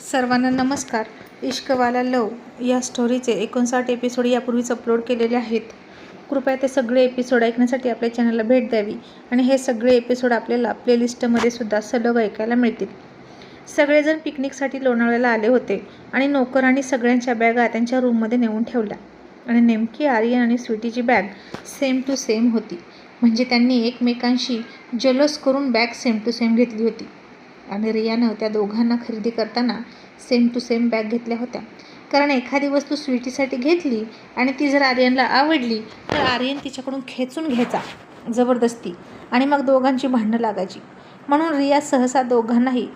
सर्वांना नमस्कार. इश्कवाला लव या स्टोरीचे एकोणसाठ एपिसोड यापूर्वीच अपलोड केलेले आहेत. कृपया ते सगळे एपिसोड ऐकण्यासाठी आपल्या चॅनलला भेट द्यावी आणि हे सगळे एपिसोड आपल्याला प्लेलिस्टमध्ये सुद्धा सलग ऐकायला मिळतील. सगळेजण पिकनिकसाठी लोणावळ्याला आले होते आणि नोकरांनी सगळ्यांच्या बॅगा त्यांच्या रूममध्ये नेऊन ठेवल्या. आणि नेमकी आर्यन आणि स्वीटीची बॅग सेम टू सेम होती. म्हणजे त्यांनी एकमेकांशी जलस करून बॅग सेम टू सेम घेतली होती. आणि रियानं त्या दोघांना खरेदी करताना सेम टू सेम बॅग घेतल्या होत्या. कारण एखादी वस्तू स्वीटीसाठी घेतली आणि ती जर आर्यनला आवडली तर आर्यन तिच्याकडून खेचून घ्यायचा जबरदस्ती. आणि मग दोघांची भांडणं लागायची. म्हणून रिया सहसा दोघांनाही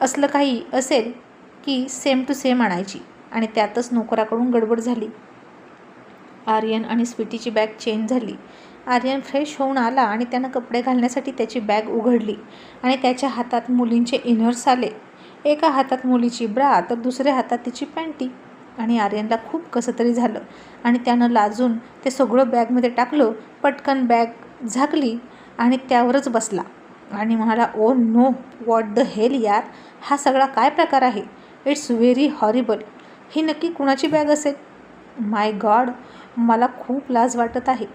असलं काही असेल की सेम टू सेम आणायची आणि त्यातच नोकराकडून गडबड झाली. आर्यन आणि स्वीटीची बॅग चेंज झाली. आर्यन फ्रेश होऊन आला आणि त्यानं कपडे घालण्यासाठी त्याची बॅग उघडली आणि त्याच्या हातात मुलींचे इनर्स आले. एका हातात मुलीची ब्रा तर दुसऱ्या हातात तिची पॅन्टी आणि आर्यनला खूप कसं तरी झालं आणि त्यानं लाजून ते सगळं बॅगमध्ये टाकलं पटकन बॅग झाकली आणि त्यावरच बसला. आणि म्हणाला oh no what the hell यार हा सगळा काय प्रकार आहे? It's very horrible. ही नक्की कुणाची बॅग असेल? माय गॉड मला खूप लाज वाटत आहे.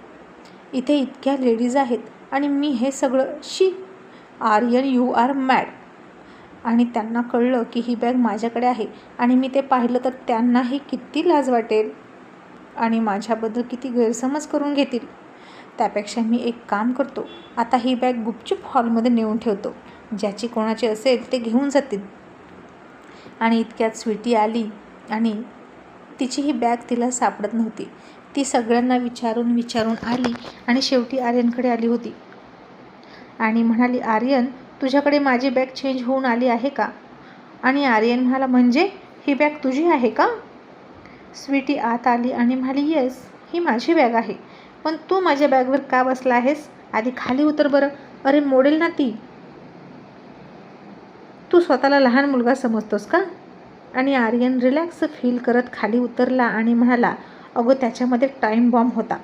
इथे इतक्या लेडीज आहेत. आणि मी हे सगळं शी आर्यन यू आर मॅड आणि त्यांना कळलं की ही बॅग माझ्याकडे आहे. आणि मी ते पाहिलं तर त्यांनाही किती लाज वाटेल. आणि माझ्याबद्दल किती गैरसमज करून घेतील. त्यापेक्षा मी एक काम करतो. आता ही बॅग गुपचूप हॉलमध्ये नेऊन ठेवतो. ज्याची कोणाची असेल ते घेऊन जातील. आणि इतक्यात स्वीटी आली आणि तिची ही बॅग तिला सापडत नव्हती. ती सगळ्यांना विचारून विचारून आली आणि शेवटी आर्यनकडे आली होती. आणि म्हणाली आर्यन तुझ्याकडे माझी बॅग चेंज होऊन आली आहे का? आणि आर्यन म्हणाला म्हणजे? ही बॅग तुझी आहे का? स्वीटी आत आली आणि म्हणाली येस ही माझी बॅग आहे. पण तू माझ्या बॅगवर का बसला आहेस? आधी खाली उतर बरं. अरे मोडेल ना ती. तू स्वतःला लहान मुलगा समजतोस का? आणि आर्यन रिलॅक्स फील करत खाली उतरला आणि म्हणाला अगं त्याच्यामध्ये टाईम बॉम्ब होता.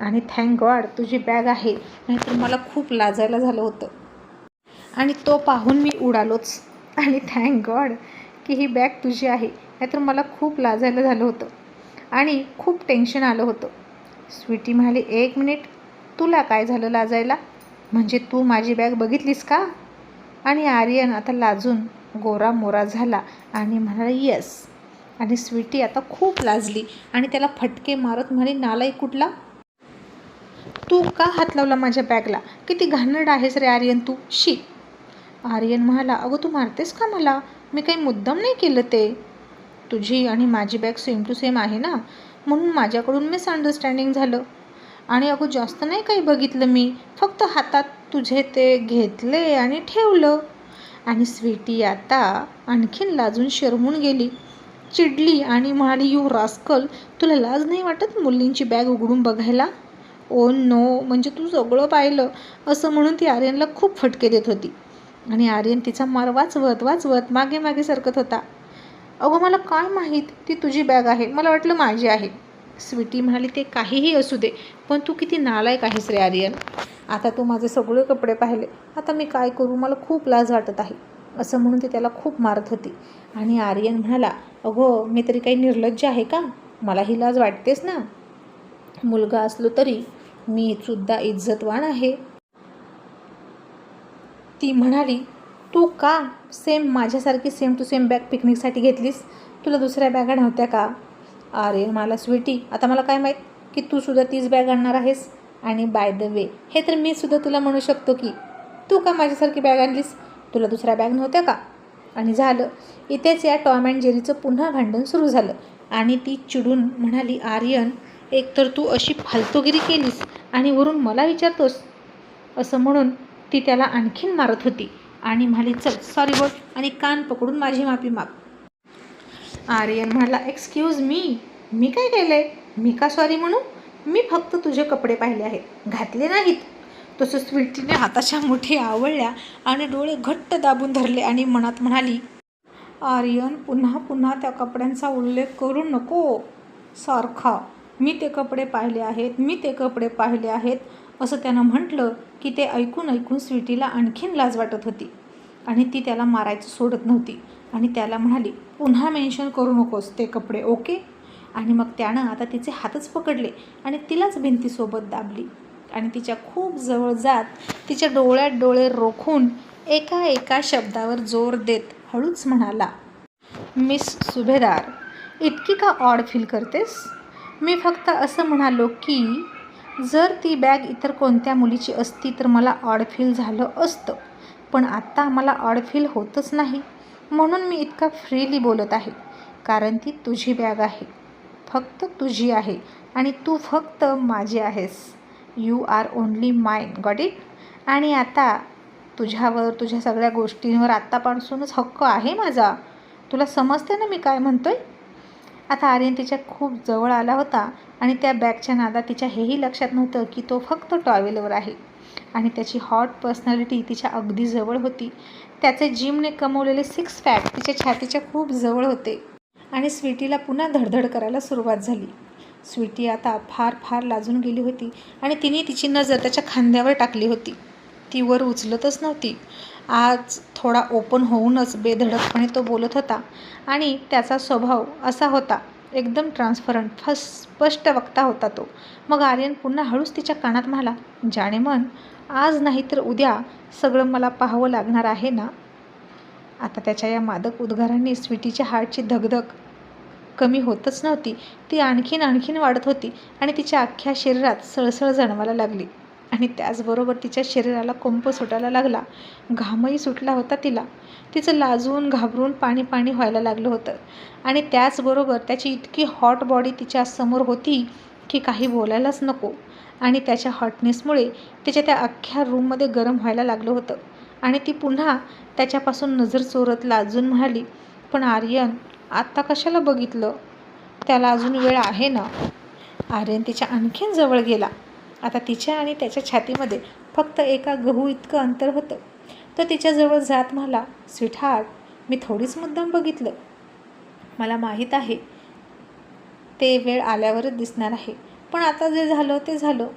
आणि थँक गॉड तुझी बॅग आहे. नाहीतर मला खूप लाजायला झालं होतं. आणि तो पाहून मी उडालोच. आणि थँक गॉड की ही बॅग तुझी आहे. नाहीतर मला खूप लाजायला झालं होतं. आणि खूप टेन्शन आलं होतं. स्वीटी म्हणाली एक मिनिट तुला काय झालं लाजायला? म्हणजे तू माझी बॅग बघितलीस का? आणि आर्यन आता लाजून गोरा मोरा झाला. आणि म्हणाला येस आणि स्वीटी आता खूप लाजली. आणि त्याला फटके मारत म्हणे नालाय कुठला? तू का हात लावला माझ्या बॅगला? किती घाणड आहेस रे आर्यन तू. शी. आर्यन म्हणाला अगं तू मारतेस का मला? मी काही मुद्दाम नाही केलं ते. तुझी आणि माझी बॅग सेम टू सेम आहे ना? म्हणून माझ्याकडून मिसअंडरस्टँडिंग झालं. आणि अगं जास्त नाही काही बघितलं मी. फक्त हातात तुझे ते घेतले आणि ठेवलं. आणि स्वीटी आता आणखीन लाजून शरमून गेली. चिडली आणि म्हणाली यू रास्कल तुला लाज नाही वाटत मुलींची बॅग उघडून बघायला? ओ नो म्हणजे तू सगळं पाहिलं असं म्हणून ती आर्यनला खूप फटके देत होती. आणि आर्यन तिचा मार वाचवत वाचवत मागे मागे सरकत होता. अगं मला काय माहीत? ती तुझी बॅग आहे. मला वाटलं माझी आहे. स्वीटी म्हणाली ते काहीही असू दे पण तू किती नालायक आहेस रे आर्यन. आता तू माझे सगळे कपडे पाहिले. आता मी काय करू? मला खूप लाज वाटत आहे. असं म्हणून ती त्याला खूप मारत होती. आणि आर्यन म्हणाला अगो मी तरी काही निर्लज्ज आहे का? मला ही लाज वाटतेच ना? मुलगा असलो तरी मी सुद्धा इज्जतवान आहे. ती म्हणाली तू का सेम माझ्यासारखी सेम टू सेम बॅग पिकनिकसाठी घेतलीस? तुला दुसऱ्या बॅगा नव्हत्या का? अरे मला स्वीटी आता मला काय माहीत की तू सुद्धा तीच बॅग आणणार आहेस? आणि बाय द वे हे तर मी सुद्धा तुला म्हणू शकतो की तू का माझ्यासारखी बॅग आणलीस? तुला दुसऱ्या बॅग नव्हत्या का? आणि झालं. इथेच या टॉम अँड जेरीचं पुन्हा भांडण सुरू झालं. आणि ती चिडून म्हणाली आर्यन एकतर तू अशी फालतूगिरी केलीस आणि वरून मला विचारतोस? असं म्हणून ती त्याला आणखीन मारत होती. आणि म्हणाली चल सॉरी बोल आणि कान पकडून माझी माफी माग. आर्यन म्हणाला एक्सक्यूज मी मी काय केलं आहे मी का सॉरी म्हणू? मी फक्त तुझे कपडे पाहिले आहेत. घातले नाहीत. तसंच स्वीटीने हाताच्या मुठी आवळल्या आणि डोळे घट्ट दाबून धरले आणि मनात म्हणाली आर्यन पुन्हा पुन्हा त्या कपड्यांचा उल्लेख करू नको. सारखा मी ते कपडे पाहिले आहेत मी ते कपडे पाहिले आहेत. असं त्यानं म्हटलं की ते ऐकून ऐकून स्वीटीला आणखीन लाज वाटत होती. आणि ती त्याला मारायचं सोडत नव्हती. आणि त्याला म्हणाली पुन्हा मेन्शन करू नकोस ते कपडे ओके? आणि मग त्यानं आता तिचे हातच पकडले आणि तिलाच भिंतीसोबत दाबली. आणि तिच्या खूप जवळ जात तिच्या डोळ्यात डोळे रोखून एका एका शब्दावर जोर देत हळूच म्हणाला मिस सुभेदार इतकी का ऑड फील करतेस? मी फक्त असं म्हणालो की जर ती बॅग इतर कोणत्या मुलीची असती तर मला ऑड फील झालं असतं पण आत्ता मला ऑड फील होतच नाही. म्हणून मी इतका फ्रीली बोलत आहे कारण ती तुझी बॅग आहे. फक्त तुझी आहे आणि तू फक्त माझी आहेस. You are only mine got it आणि आता तुझ्यावर तुझ्या सगळ्या गोष्टींवर आत्तापासूनच हक्क आहे माझा. तुला समजते ना मी काय म्हणतोय? आता आर्यन तिच्या खूप जवळ आला होता आणि त्या बॅगच्या नादा तिच्या हेही लक्षात नव्हतं की तो फक्त टॉवेलवर आहे. आणि त्याची हॉट पर्सनॅलिटी तिच्या अगदी जवळ होती. त्याचे जिमने कमवलेले सिक्स पॅक तिच्या छातीच्या खूप जवळ होते. आणि स्वीटीला पुन्हा धडधड करायला सुरुवात झाली. स्वीटी आता फार फार लाजून गेली होती आणि तिने तिची नजर त्याच्या खांद्यावर टाकली होती. ती वर उचलतच नव्हती. आज थोडा ओपन होऊनच बेधडकपणे तो बोलत होता आणि त्याचा स्वभाव असा होता एकदम ट्रान्सपरंट फस स्पष्ट वक्ता होता तो. मग आर्यन पुन्हा हळूच तिच्या कानात म्हणाला जाणे मन आज नाही तर उद्या सगळं मला पाहावं लागणार आहे ना? आता त्याच्या या मादक उद्गारांनी स्वीटीच्या हार्टची धगधग कमी होतच नव्हती. ती आणखीन आणखीन वाढत होती आणि तिच्या अख्ख्या शरीरात सळसळ जाणवायला लागली. आणि त्याचबरोबर तिच्या शरीराला कंप सुटायला लागला. घामही सुटला होता तिला. तिचं लाजून घाबरून पाणी पाणी व्हायला लागलं होतं. आणि त्याचबरोबर त्याची इतकी हॉट बॉडी तिच्या समोर होती की काही बोलायलाच नको. आणि त्याच्या हॉटनेसमुळे तिच्या त्या अख्ख्या रूममध्ये गरम व्हायला लागलं होतं. आणि ती पुन्हा त्याच्यापासून नजर चोरत लाजून म्हणाली पण आर्यन आत्ता कशाला बघितलं? त्याला अजून वेळ आहे ना? आर्यन तिच्या आणखीन जवळ गेला. आता तिच्या आणि त्याच्या छातीमध्ये फक्त एका गहू इतकं अंतर होतं. तर तिच्याजवळ जात मला स्वीटहार्ट मी थोडीच मुद्दाम बघितलं. मला माहीत आहे ते वेळ आल्यावरच दिसणार आहे. पण आता जे झालं ते झालं.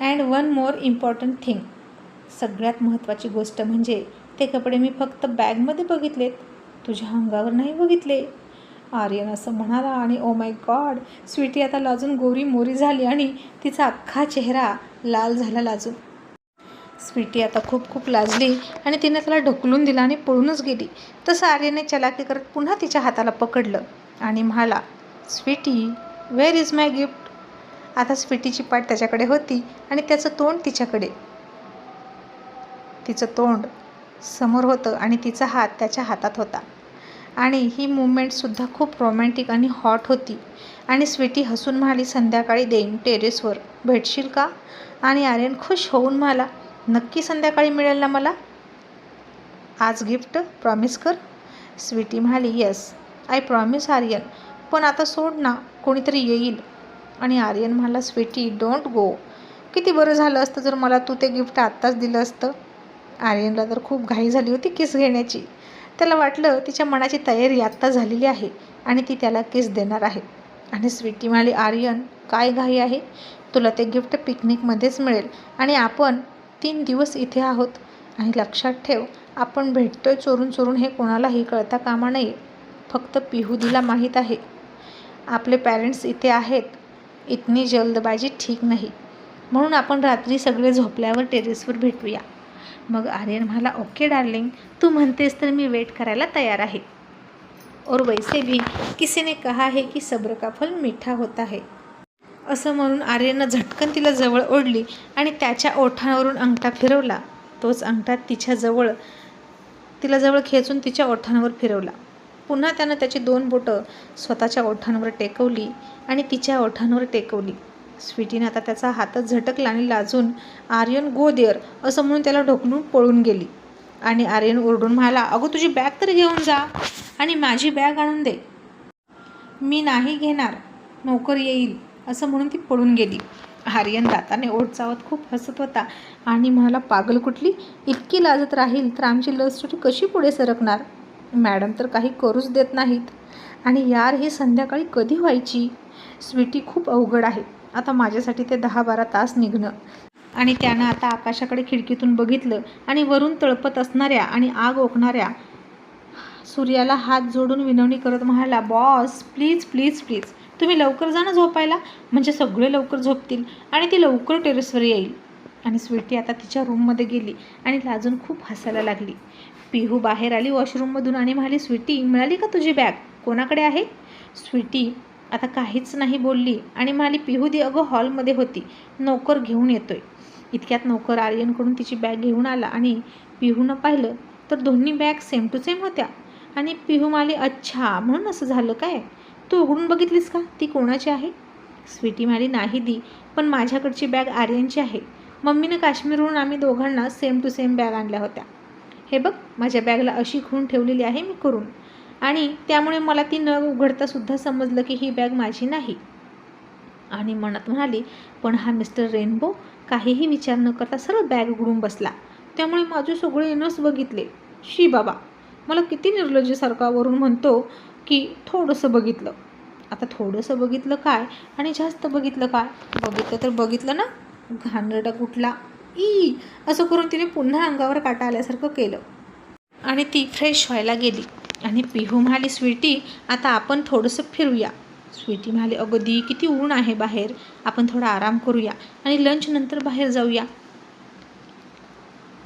And one more important thing. सगळ्यात महत्त्वाची गोष्ट म्हणजे ते कपडे मी फक्त बॅगमध्ये बघितलेत. तुझ्या अंगावर नाही बघितले? आर्यन असं म्हणाला आणि ओ माय गॉड स्वीटी आता लाजून गोरी मोरी झाली आणि तिचा अख्खा चेहरा लाल झाला लाजून. स्वीटी आता खूप खूप लाजली आणि तिने त्याला ढकलून दिला आणि पळूनच गेली. तसं आर्यने चलाकी करत पुन्हा तिच्या हाताला पकडलं आणि म्हणाला Sweety where is my gift आता स्वीटीची पाठ त्याच्याकडे होती आणि त्याचं तोंड तिच्याकडे. तिचं तोंड समोर होतं आणि तिचा हात त्याच्या हातात होता. आणि ही मुवमेंटसुद्धा खूप रोमॅन्टिक आणि हॉट होती. आणि स्वीटी हसून म्हणाली संध्याकाळी देईन टेरेसवर भेटशील का? आणि आर्यन खुश होऊन म्हणाला नक्की संध्याकाळी मिळेल ना मला? आज गिफ्ट प्रॉमिस कर. स्वीटी म्हणाली येस आय प्रॉमिस आर्यन. पण आता सोड ना कोणीतरी येईल. आणि आर्यन म्हणाला स्वीटी डोंट गो किती बरं झालं असतं जर मला तू ते गिफ्ट आत्ताच दिलं असतं. आर्यनला तर खूप घाई झाली होती किस घेण्याची. त्याला वाटलं तिच्या मनाची तयारी आत्ता झालेली आहे आणि ती त्याला किस देणार आहे. आणि स्वीटी म्हणाली आर्यन काय घाई आहे? तुला ते गिफ्ट पिकनिकमध्येच मिळेल आणि आपण तीन दिवस इथे आहोत. आणि लक्षात ठेव आपण भेटतोय चोरून चोरून हे कोणालाही कळता कामा नये. फक्त पिहुदीला माहीत आहे. आपले पॅरेंट्स इथे आहेत. इतनी जल्दबाजी ठीक नाही. म्हणून आपण रात्री सगळे झोपल्यावर टेरेसवर भेटूया. मग आर्यन म्हणाला ओके डार्लिंग तू म्हणतेस तर मी वेट करायला तयार आहे. और वैसे भी किसी ने कहा है की सब्र का फल मीठा होता है. असं म्हणून आर्यननं झटकन तिला जवळ ओढली आणि त्याच्या ओठांवरून अंगठा फिरवला. तोच अंगठा तिच्याजवळ तिला जवळ खेचून तिच्या ओठांवर फिरवला. पुन्हा त्यानं त्याची दोन बोटं स्वतःच्या ओठांवर टेकवली आणि तिच्या ओठांवर टेकवली. स्वीटीने आता त्याचा हातच झटकला आणि लाजून आर्यन गो देअर असं म्हणून त्याला ढोकलून पळून गेली. आणि आर्यन ओरडून म्हणाला अगो तुझी बॅग तरी घेऊन जा आणि माझी बॅग आणून दे. मी नाही घेणार. नोकर येईल असं म्हणून ती पळून गेली. आर्यन दाताने ओढ चावत खूप हसत होता आणि म्हणाला पागल कुठली? इतकी लाजत राहील तर आमची लस स्टोरी कशी पुढे सरकणार? मॅडम तर काही करूच देत नाहीत. आणि यार ही संध्याकाळी कधी व्हायची? स्वीटी खूप अवघड आहे. आता माझ्यासाठी ते दहा बारा तास निघणं. आणि त्यानं आता आकाशाकडे खिडकीतून बघितलं आणि वरून तळपत असणाऱ्या आणि आग ओकणाऱ्या सूर्याला हात जोडून विनवणी करत म्हणाला बॉस प्लीज प्लीज प्लीज. तुम्ही लवकर जा ना झोपायला. म्हणजे सगळे लवकर झोपतील आणि ती लवकर टेरेसवर येईल. आणि स्वीटी आता तिच्या रूममध्ये गेली आणि लाजून खूप हसायला लागली. पिहू बाहेर आली वॉशरूममधून आणि म्हणाली स्वीटी मिळाली का तुझी बॅग? कोणाकडे आहे? स्वीटी आता काहीच नाही बोलली आणि म्हणाली पिहू दी अगं हॉलमध्ये होती. नोकर घेऊन येतोय. इतक्यात नोकर आर्यनकडून तिची बॅग घेऊन आला आणि पिहूनं पाहिलं तर दोन्ही बॅग सेम टू सेम होत्या. आणि पिहू म्हणाली अच्छा म्हणून असं झालं काय? तू उघडून बघितलीस का? ती कोणाची आहे? स्वीटी म्हणाली नाही दी पण माझ्याकडची बॅग आर्यनची आहे. मम्मीनं काश्मीरहून आम्ही दोघांना सेम टू सेम बॅग आणल्या होत्या. हे बघ माझ्या बॅगला अशी खून ठेवलेली आहे मी करून. आणि त्यामुळे मला ती न उघडतासुद्धा समजलं की ही बॅग माझी नाही. आणि मनात म्हणाली पण हा मिस्टर रेनबो काहीही विचार न करता सरळ बॅग उघडून बसला. त्यामुळे माझे सगळे येणंच बघितले. शी बाबा मला किती निर्लज्जसारखा वरून म्हणतो की थोडंसं बघितलं. आता थोडंसं बघितलं काय आणि जास्त बघितलं काय? बघितलं तर बघितलं ना? घाणरडा कुठला? ई! असं करून तिने पुन्हा अंगावर काटा आल्यासारखं केलं. आणि ती फ्रेश व्हायला गेली. आणि पिहू म्हणाली स्वीटी आता आपण थोडंसं फिरूया. स्वीटी म्हणाली अगं दी किती ऊन आहे बाहेर. आपण थोडा आराम करूया आणि लंच नंतर बाहेर जाऊया.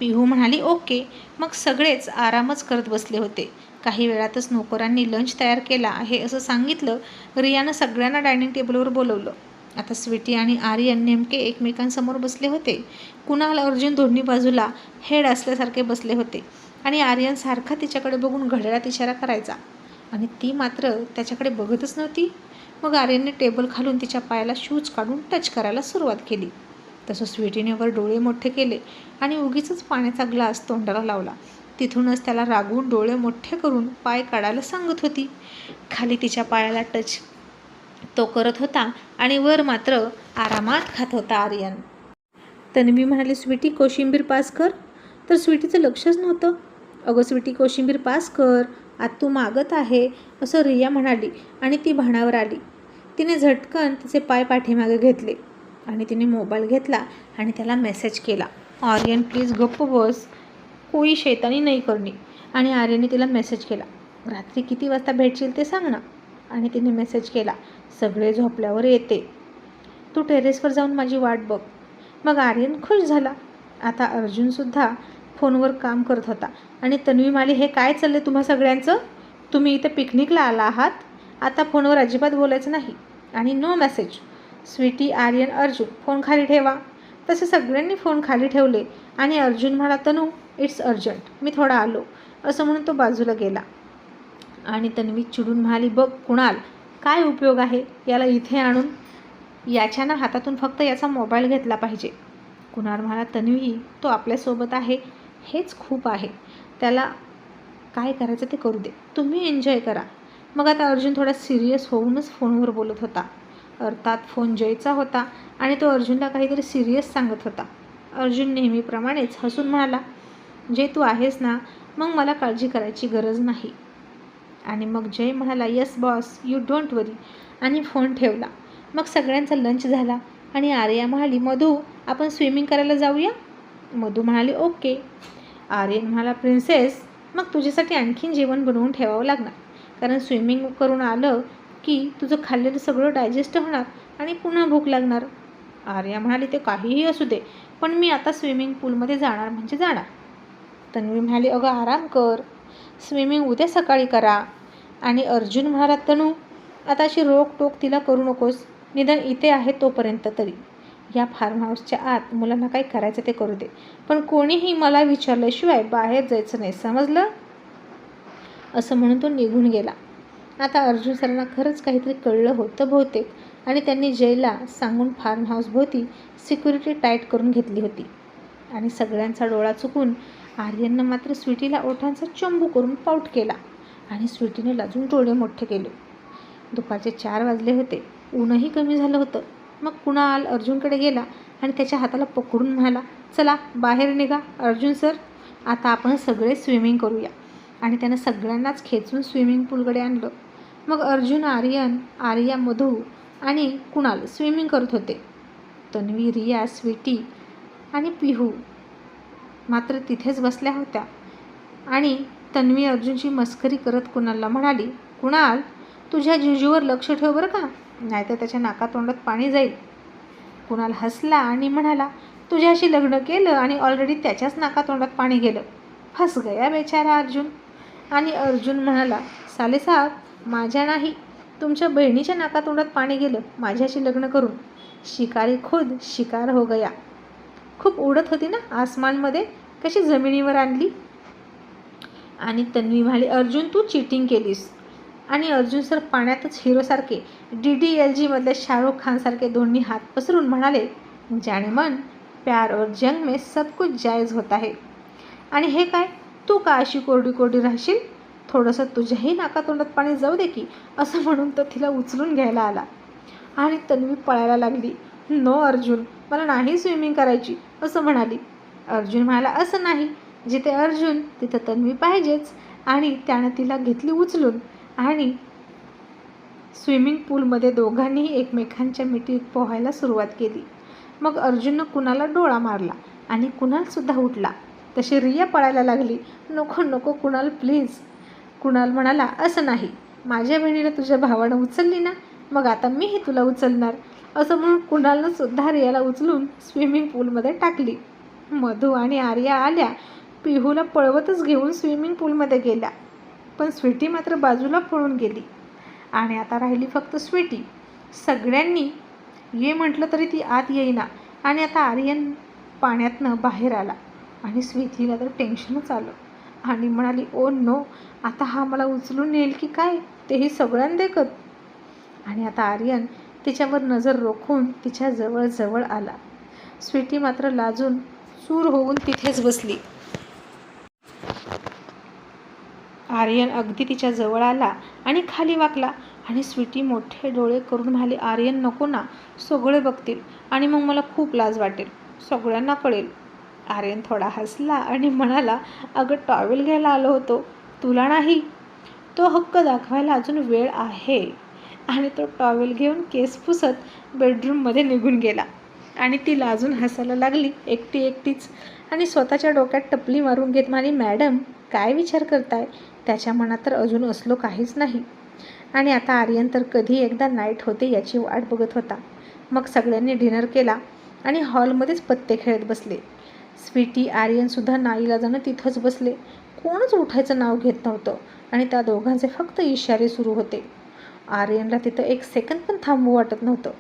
पिहू म्हणाली ओके. मग सगळेच आरामच करत बसले होते. काही वेळातच नोकरांनी लंच तयार केला. आहे असं सांगितलं रियानं सगळ्यांना डायनिंग टेबलवर बोलवलं. आता स्वीटी आणि आर्यन नेमके एकमेकांसमोर बसले होते. कुणाल अर्जुन दोन्ही बाजूला हेड असल्यासारखे बसले होते. आणि आर्यन सारखा तिच्याकडे बघून घड्याळात इशारा करायचा. आणि ती मात्र त्याच्याकडे बघतच नव्हती. मग आर्यनने टेबल खालून तिच्या पायाला शूज काढून टच करायला सुरुवात केली. तसं स्वीटीने वर डोळे मोठे केले आणि उगीच पाण्याचा ग्लास तोंडाला लावला. तिथूनच त्याला रागवून डोळे मोठे करून पाय काढायला सांगत होती. खाली तिच्या पायाला टच तो करत होता आणि वर मात्र आरामात खात होता आर्यन. तन्वी म्हणाली स्वीटी कोशिंबीर पास कर. तर स्वीटीचं लक्षच नव्हतं. अगं स्वीटी कोशिंबीर पास कर आत तू मागत आहे असं रिया म्हणाली आणि ती भाणावर आली. तिने झटकन तिचे पाय पाठीमागे घेतले आणि तिने मोबाईल घेतला आणि त्याला मेसेज केला. आर्यन प्लीज गप्प बस. कोई शैतानी नाही करणी. आणि आर्यने तिला मेसेज केला. रात्री किती वाजता भेटशील ते सांग ना. आणि तिने मेसेज केला. सगळे झोपल्यावर येते. तू टेरेसवर जाऊन माझी वाट बघ. मग आर्यन खुश झाला. आता अर्जुनसुद्धा फोनवर काम करत होता. आणि तन्वी माली हे काय चाललं तुम्हा सगळ्यांचं? तुम्ही इथे पिकनिकला आला आहात? आता फोनवर अजिबात बोलायचं नाही. आणि no message. Sweety Aryan Arjun phone खाली ठेवा. तसे सगळ्यांनी फोन खाली ठेवले आणि अर्जुन म्हणा तनू इट्स अर्जंट. मी थोडा आलो. असं म्हणून तो बाजूला गेला. आणि तन्वी चिडून म्हणाली बघ कुणाल काय उपयोग आहे याला इथे आणून? याच्यानं हातातून फक्त याचा मोबाईल घेतला पाहिजे. कुणाल म्हणाला तन्वी तो आपल्यासोबत आहे. हेच खूप आहे. त्याला काय करायचं ते करू दे. तुम्ही एन्जॉय करा. मग आता अर्जुन थोडा सिरियस होऊनच फोनवर बोलत होता. अर्थात फोन जयचा होता आणि तो अर्जुनला काहीतरी सिरियस सांगत होता. अर्जुन नेहमीप्रमाणेच हसून म्हणाला जे तू आहेस ना? मग मला काळजी करायची गरज नाही. आणि मग जय म्हणाला yes boss you don't worry आणि फोन ठेवला. मग सगळ्यांचा लंच झाला आणि आर्या म्हणाली मधू आपण स्विमिंग करायला जाऊया? मधू म्हणाली ओके. आर्यन म्हणाला प्रिन्सेस मग तुझ्यासाठी आणखीन जेवण बनवून ठेवावं लागणार. कारण स्विमिंग करून आलं की तुझं खाल्लेलं सगळं डायजेस्ट होणार आणि पुन्हा भूक लागणार. आर्या म्हणाली ते काहीही असू दे पण मी आता स्विमिंग पूलमध्ये जाणार म्हणजे जाणार. तन्वी म्हणाली अगं आराम कर. स्विमिंग उद्या सकाळी करा. आणि अर्जुन म्हणाला तनू आता अशी रोकटोक तिला करू नकोस. निदान इथे आहे तोपर्यंत तरी. या फार्म हाऊसच्या आत. मुलांना काही करायचं ते करू दे. पण कोणीही मला विचारल्याशिवाय बाहेर जायचं नाही. समजलं? असं म्हणून तो निघून गेला. आता अर्जुन सरांना खरंच काहीतरी कळलं होतं बहुतेक. आणि त्यांनी जयला सांगून फार्म हाऊसभोवती सिक्युरिटी टाईट करून घेतली होती. आणि सगळ्यांचा डोळा चुकून आर्यननं मात्र स्वीटीला ओठांचा चंबू करून पाऊट केला. आणि स्वीटीने लाजून डोळे मोठे केले. दुपारचे चार वाजले होते. ऊनही कमी झालं होतं. मग कुणाल अर्जुनकडे गेला आणि त्याच्या हाताला पकडून म्हणाला चला बाहेर निघा अर्जुन सर आता आपण सगळे स्विमिंग करूया. आणि त्यानं सगळ्यांनाच खेचून स्विमिंग पूलकडे आणलं. मग अर्जुन आर्यन आर्या मधू आणि कुणाल स्विमिंग करत होते? तन्वी रिया स्वीटी आणि पिहू मात्र तिथेच बसल्या होत्या. आणि तन्वी अर्जुनची मस्करी करत कुणालला म्हणाली कुणाल तुझ्या जिजूवर लक्ष ठेव बरं का? नाहीतर त्याच्या नाकातोंडात पाणी जाईल. कुणाल हसला आणि म्हणाला तुझ्याशी लग्न केलं आणि ऑलरेडी त्याच्याच नाकातोंडात पाणी गेलं. फस गया बेचारा अर्जुन. आणि अर्जुन म्हणाला सालेसाहेब माझ्या नाही तुमच्या बहिणीच्या नाकातोंडात पाणी गेलं. माझ्याशी लग्न करून. शिकारी खुद शिकार हो गया. खूप उडत होती ना आसमानमध्ये? कशी जमिनीवर आणली? आणि तन्वी म्हणाली अर्जुन तू चिटिंग केलीस. आणि अर्जुन सर पाण्यातच हिरोसारखे डी डी एल जीमधल्या शाहरुख खानसारखे दोन्ही हात पसरून म्हणाले ज्याने मन प्यार और जंग में सब कुछ जायज होत आहे आणि हे काय? तू का अशी कोरडी कोरडी राहशील? थोडंसं तुझ्याही नाकातोंडात पाणी जाऊ दे की असं म्हणून तो तिला उचलून घ्यायला आला. आणि तन्वी पळायला लागली. नो अर्जुन मला नाही स्विमिंग करायची असं म्हणाली. अर्जुन म्हणाला असं नाही. जिथे अर्जुन तिथं तन्वी पाहिजेच. आणि त्यानं तिला घेतली उचलून. आणि स्विमिंग पूलमध्ये दोघांनीही एकमेकांच्या मिठीत पोहायला सुरुवात केली. मग अर्जुननं कुणाला डोळा मारला आणि कुणालसुद्धा उठला. तशी रिया पळायला लागली. नको नको कुणाल प्लीज कुणाल म्हणाला असं नाही. माझ्या बहिणीला तुझ्या भावानं उचलली ना मग आता मीही तुला उचलणार. असं म्हणून कुणालनं सुद्धा रियाला उचलून स्विमिंग पूलमध्ये टाकली. मधू आणि आर्या आल्या. पिहूला पळवतच घेऊन स्विमिंग पूलमध्ये गेल्या. पण स्वीटी मात्र बाजूला पळून गेली. आणि आता राहिली फक्त स्वीटी. सगळ्यांनी ये म्हटलं तरी ती आत येईना. आणि आता आर्यन पाण्यातनं बाहेर आला. आणि स्वीटीला तर टेन्शनच आलं. आणि म्हणाली ओ नो आता हा मला उचलून नेईल की काय? तेही सगळ्यांना देखत आणि आता आर्यन तिच्यावर नजर रोखून तिच्या जवळ जवळ आला. स्वीटी मात्र लाजून चूर होऊन तिथेच बसली. आर्यन अगदी तिच्या जवळ आला आणि खाली वाकला. आणि स्वीटी मोठे डोळे करून म्हणाले आर्यन नको ना. सगळे बघतील आणि मग मला खूप लाज वाटेल. सगळ्यांना कळेल. आर्यन थोडा हसला आणि म्हणाला अगं टॉवेल घ्यायला आलो होतो. तुला नाही? तो हक्क दाखवायला अजून वेळ आहे. आणि तो टॉवेल घेऊन केस पुसत बेडरूममध्ये निघून गेला. आणि ती लाजून हसायला लागली एकटी एकटीच. आणि स्वतःच्या डोक्यात टपली मारून घेत म्हणाली मॅडम काय विचार करताय? त्याच्या मनात तर अजून असलो काहीच नाही. आणि आता आर्यन तर कधी एकदा नाईट होते याची वाट बघत होता. मग सगळ्यांनी डिनर केला आणि हॉलमध्येच पत्ते खेळत बसले. स्वीटी आर्यनसुद्धा नाईलाजानं तिथंच बसले. कोणच उठायचं नाव घेत नव्हतं आणि त्या दोघांचे फक्त इशारे सुरू होते. आर्यनला तिथं एक सेकंद पण थांबू वाटत नव्हतं.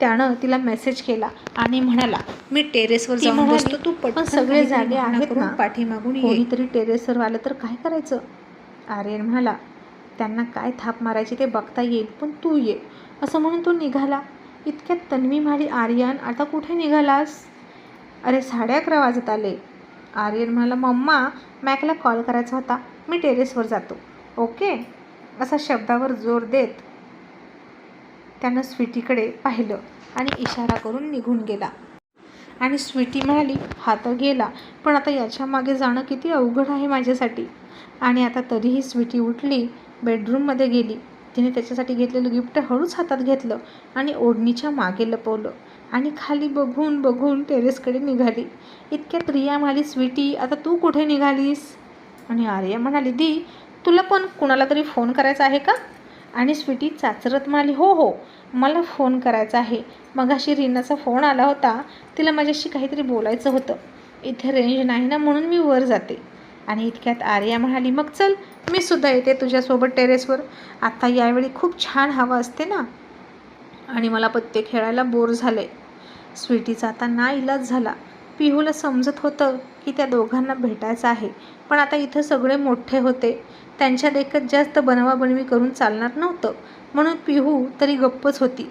त्यानं तिला मेसेज केला आणि म्हणाला मी टेरेसवर जाऊन बसतो. तू "पण सगळे जागे आहेत ना? पाठीमागून ये." कोणीतरी टेरेसवर आलं तर काय करायचं? आर्यन म्हणाला त्यांना काय थाप मारायची ते बघता येईल पण तू ये. असं म्हणून तो निघाला. इतक्यात तन्वी म्हणाली आर्यन आता कुठे निघालास? अरे साडे अकरा वाजत आले. आर्यन म्हणाला मम्मा मॅकला कॉल करायचा होता. मी टेरेसवर जातो. ओके? असा शब्दावर जोर देत त्यानं स्वीटीकडे पाहिलं आणि इशारा करून निघून गेला. आणि स्वीटी म्हणाली हा तर गेला. पण आता याच्या मागे जाणं किती अवघड आहे माझ्यासाठी. आणि आता तरीही स्वीटी उठली बेडरूममध्ये गेली. तिने त्याच्यासाठी घेतलेलं गिफ्ट हळूच हातात घेतलं आणि ओढणीच्या मागे लपवलं आणि खाली बघून बघून टेरेसकडे निघाली. इतक्यात रिया म्हणाली स्वीटी आता तू कुठे निघालीस? आणि आर्या म्हणाली दी तुला पण कुणाला तरी फोन करायचा आहे का? आणि स्वीटी चाचरत म्हणाली हो हो मला फोन करायचा आहे. मगाशी रीनाचा फोन आला होता तिला माझ्याशी काहीतरी बोलायचं होतं. इथे रेंज नाही ना म्हणून मी वर जाते. आणि इतक्यात आर्या म्हणाली मग चल मी सुद्धा येते तुझ्यासोबत टेरेसवर. आता यावेळी खूप छान हवा असते ना. आणि मला पत्ते खेळायला बोर झाले स्वीटीचा आता ना इलाज झाला. पिहूला समजत होतं की त्या दोघांना भेटायचं आहे. पण आता इथं सगळे मोठे होते. त्यांच्या देखत जास्त बनवाबनवी करून चालणार नव्हतं. म्हणून पिहू तरी गप्पच होती.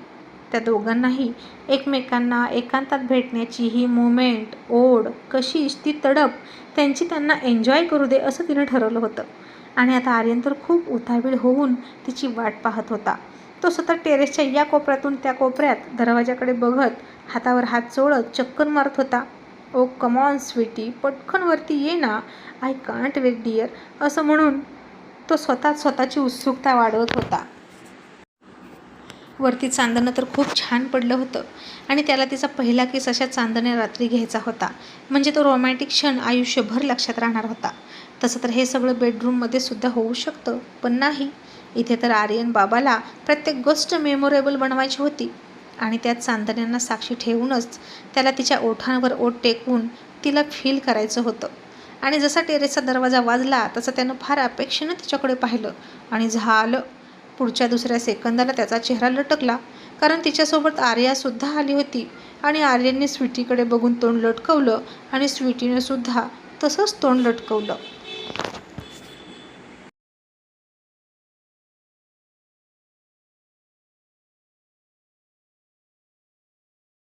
त्या दोघांनाही एकमेकांना एकांतात भेटण्याची ही मोमेंट ओढ कशी ती तडप त्यांची त्यांना एन्जॉय करू दे असं तिनं ठरवलं होतं. आणि आता आर्यन तर खूप उतावीळ होऊन तिची वाट पाहत होता. तो स्वतः टेरेसच्या या कोपऱ्यातून त्या कोपऱ्यात दरवाजाकडे बघत हातावर हात चोळत चक्कर मारत होता. ओ कमॉन स्वीटी पटकन वरती ये ना. आय कांट वेट डिअर असं म्हणून तो स्वतः स्वतःची उत्सुकता वाढवत होता. वरती चांदणं तर खूप छान पडलं होतं. आणि त्याला तिचा पहिला केस अशा चांदण्या रात्री घ्यायचा होता. म्हणजे तो रोमॅन्टिक क्षण आयुष्यभर लक्षात राहणार होता. तसं तर हे सगळं बेडरूममध्ये सुद्धा होऊ शकतं पण नाही. इथे तर आर्यन बाबाला प्रत्येक गोष्ट मेमोरेबल बनवायची होती. आणि त्या चांदण्यांना साक्षी ठेवूनच त्याला तिच्या ओठांवर ओठ टेकवून तिला फील करायचं होतं. आणि जसा टेरेसचा दरवाजा वाजला तसं त्यानं फार अपेक्षेनं तिच्याकडे पाहिलं. आणि झालं. पुढच्या दुसऱ्या सेकंदाला त्याचा चेहरा लटकला कारण तिच्यासोबत आर्यासुद्धा आली होती. आणि आर्यनने स्वीटीकडे बघून तोंड लटकवलं आणि स्वीटीनं सुद्धा तसंच तोंड लटकवलं.